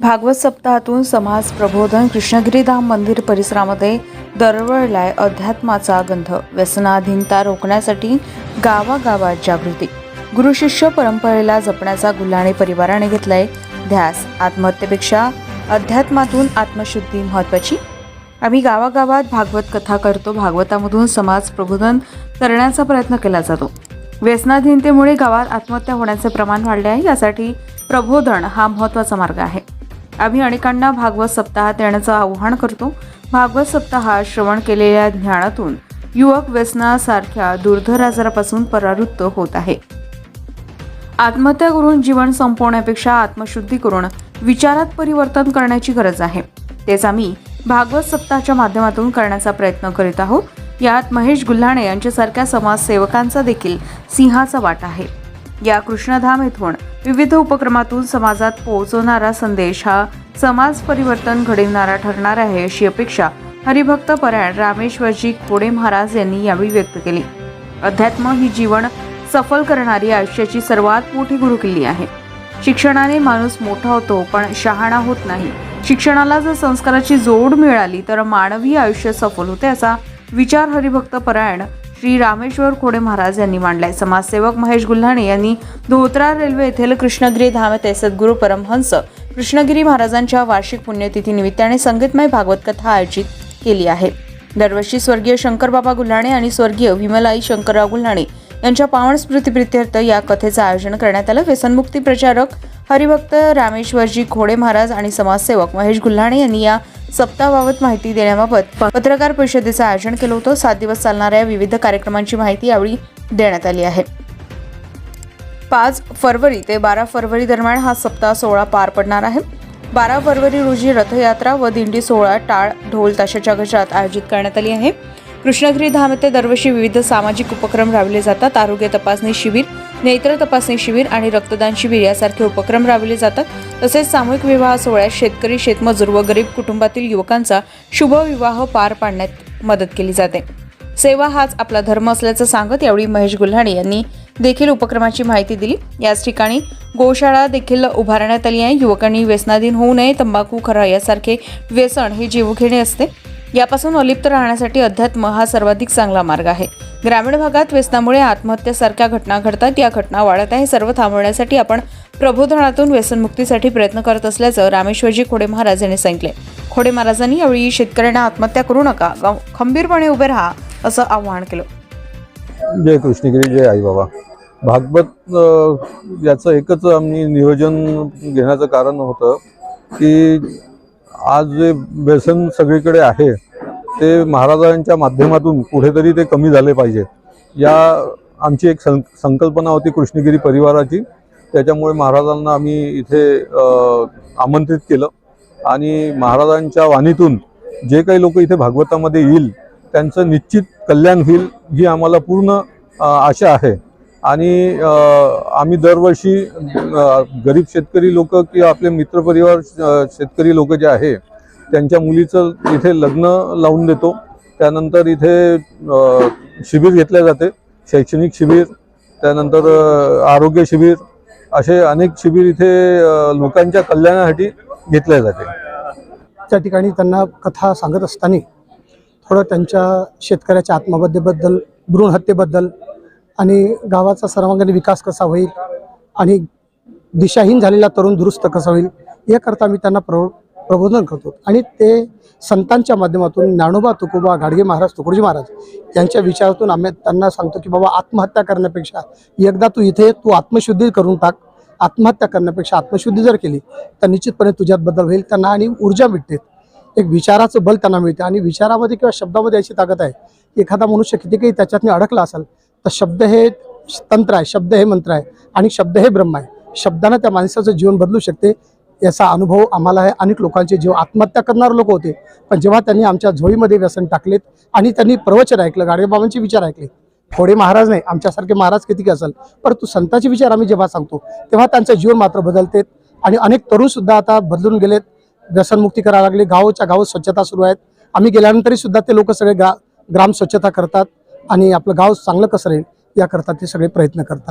भागवत सप्ताहातून समाज प्रबोधन कृष्णगिरीधाम मंदिर परिसरामध्ये दरवळलाय अध्यात्माचा गंध. व्यसनाधीनता रोखण्यासाठी गावागावात जागृती. गुरु शिष्य परंपरेला जपण्याचा गुल्हाणे परिवाराने घेतलाय ध्यास. आत्महत्येपेक्षा अध्यात्मातून आत्मशुद्धी महत्वाची आम्ही गावागावात भागवत कथा करतो. भागवतामधून समाज प्रबोधन करण्याचा प्रयत्न केला जातो. व्यसनाधीनतेमुळे गावात आत्महत्या होण्याचे प्रमाण वाढले आहे. यासाठी प्रबोधन हा महत्त्वाचा मार्ग आहे. आम्ही अनेकांना भागवत सप्ताहात येण्याचं आवाहन करतो. भागवत सप्ताहात श्रवण केलेल्या ज्ञानातून युवक व्यसनासारख्या दुर्धर आजारापासून परावृत्त होत आहे. आत्महत्या करून जीवन संपवण्यापेक्षा आत्मशुद्धी करून विचारात परिवर्तन करण्याची गरज आहे. तेच आम्ही भागवत सप्ताहाच्या माध्यमातून करण्याचा प्रयत्न करीत आहोत. यात महेश गुल्हाणे यांच्यासारख्या समाजसेवकांचा देखील सिंहाचा वाटा आहे. या कृष्णधाम येथून विविध उपक्रमातून समाजात पोहोचवणारा संदेश हा समाज परिवर्तन घडविणारा ठरणार आहे अशी अपेक्षा हरिभक्त परायण रामेश्वरजी खोडे महाराज यांनी यावेळी व्यक्त केली. अध्यात्म ही जीवन सफल करणारी आयुष्याची सर्वात मोठी गुरुकिल्ली आहे. शिक्षणाने माणूस मोठा होतो पण शहाणा होत नाही. शिक्षणाला जर संस्काराची जोड मिळाली तर मानवी आयुष्य सफल होते असा विचार हरिभक्त परायण श्री रामेश्वर खोडे महाराज यांनी मांडलाय. समाजसेवक महेश गुल्हाणे यांनी धोत्रा रेल्वे येथील कृष्णगिरी धाम येथे सद्गुरू परमहंस कृष्णगिरी महाराजांच्या वार्षिक पुण्यतिथी निमित्ताने संगीतमय भागवत कथा आयोजित केली आहे. दरवर्षी स्वर्गीय शंकरबाबा गुल्हाणे आणि स्वर्गीय विमलाई शंकरराव गुल्हाणे यांच्या पावन स्मृतीप्रित्यर्थ या कथेचं आयोजन करण्यात आलं. व्यसनमुक्ती प्रचारक हरिभक्त रामेश्वरजी खोडे महाराज आणि समाजसेवक महेश गुल्हाणे यांनी या सप्ताहाबाबत माहिती देण्याबाबत पत्रकार परिषदेचं आयोजन केलं होतं. सात दिवस चालणाऱ्या विविध कार्यक्रमांची माहिती यावेळी देण्यात आली आहे. पाच फरवरी ते बारा फरवरी दरम्यान हा सप्ताह सोहळा पार पडणार आहे. बारा फरवरी रोजी रथयात्रा व दिंडी सोहळा टाळ ढोल ताशाच्या गजरात आयोजित करण्यात आली आहे. कृष्णगिरी धाम येथे दरवर्षी विविध सामाजिक उपक्रम राबविले जातात. आरोग्य तपासणी शिबिर नेत्र तपासणी शिबिर आणि रक्तदान शिबिर यासारखे उपक्रम राबविले जातात. तसेच सामूहिक विवाह सोहळ्यात शेतकरी शेतमजूर व गरीब कुटुंबातील युवकांचा शुभ विवाह पार पाडण्यात मदत केली जाते. सेवा हाच आपला धर्म असल्याचं सांगत यावेळी महेश गुल्हाणे यांनी देखील उपक्रमाची माहिती दिली. याच ठिकाणी गोशाळा देखील उभारण्यात आली आहे. युवकांनी व्यसनाधीन होऊ नये तंबाखू खरा यासारखे व्यसन हे जीवघेणे असते. यापासून अलिप्त राहण्यासाठी अध्यात्म हा सर्वाधिक चांगला मार्ग आहे. ग्रामीण भागात व्यसनामुळे आत्महत्येसारख्या घटना घडतात. या घटना वाढत आहे. सर्व थांबवण्यासाठी आपण प्रबोधनातून व्यसनमुक्तीसाठी प्रयत्न करत असल्याचं रामेश्वरजी खोडे महाराज यांनी सांगितले खोडे महाराजांनी यावेळी शेतकऱ्यांना आत्महत्या करू नका खंबीरपणे उभे राहा असं आवाहन केलं. जय कृष्णगिरी जय आई बाबा. भागवत याचं एकच आम्ही नियोजन घेण्याचं कारण होतं की आज जे व्यसन सगळीकडे आहे ते महाराजांच्या माध्यमातून कुठेतरी ते कमी झाले पाहिजे. या आमची एक सं संकल्पना होती कृष्णगिरी परिवाराची. त्याच्यामुळे महाराजांना आम्ही इथे आमंत्रित केलं. आणि महाराजांच्या वाणीतून जे काही लोक इथे भागवतामध्ये येईल त्यांचं निश्चित कल्याण होईल ही आम्हाला पूर्ण आशा आहे. आणि आम्ही दरवर्षी गरीब शेतकरी लोक किंवा आपले मित्रपरिवार शेतकरी लोक जे आहे त्यांच्या मुलीचं इथे लग्न लावून देतो. त्यानंतर इथे शिबिर घेतले जाते. शैक्षणिक शिबिर त्यानंतर आरोग्य शिबिर असे अनेक शिबिर इथे लोकांच्या कल्याणासाठी घेतले जाते. त्या ठिकाणी त्यांना कथा सांगत असताना थोडं त्यांच्या शेतकऱ्याच्या आत्महत्येबद्दल भ्रूण हत्येबद्दल आणि गावाचा सर्वांगीण विकास कसा होईल आणि दिशाहीन झालेला तरुण दुरुस्त कसा होईल याकरता मी त्यांना प्र प्रबोधन करतो. आणि ते संतांच्या माध्यमातून ज्ञानोबा तुकोबा गाडगे महाराज तुकडोजी महाराज यांच्या विचारातून आम्ही त्यांना सांगतो की बाबा आत्महत्या करण्यापेक्षा एकदा तू इथे तू आत्मशुद्धी करून टाक. आत्महत्या करण्यापेक्षा आत्मशुद्धी जर केली तर निश्चितपणे तुझ्यात बदल होईल. त्यांना आणि ऊर्जा मिळते एक विचाराचं बल त्यांना मिळते. आणि विचारामध्ये किंवा शब्दामध्ये अशी ताकद आहे की एखादा मनुष्य किती काही त्याच्यातनी अडकला असेल तर शब्द हे तंत्र आहे शब्द हे मंत्र आहे आणि शब्द हे ब्रह्म आहे. शब्दानं त्या माणसाचं जीवन बदलू शकते याचा अनुभव आम्हाला आहे. अनेक लोकांचे जीव आत्महत्या करणारे लोक होते. पण जेव्हा त्यांनी आमच्या झोळीमध्ये व्यसन टाकलेत आणि त्यांनी प्रवचन ऐकलं गाडगेबाबांचे विचार ऐकले थोडे महाराज नाही आमच्यासारखे महाराज किती असेल? परंतु संतांचे विचार आम्ही जेव्हा सांगतो तेव्हा त्यांचं जीवन मात्र बदलते आणि अनेक तरुण सुद्धा आता बदलून गेलेत. व्यसनमुक्ती करायला लागले. गावच्या गावात स्वच्छता सुरू आहेत. आम्ही गेल्यानंतरही सुद्धा ते लोक सगळे ग्रा ग्राम स्वच्छता करतात. आणि आपलं गाव चांगलं कसं राहील याकरता ते सगळे प्रयत्न करतात.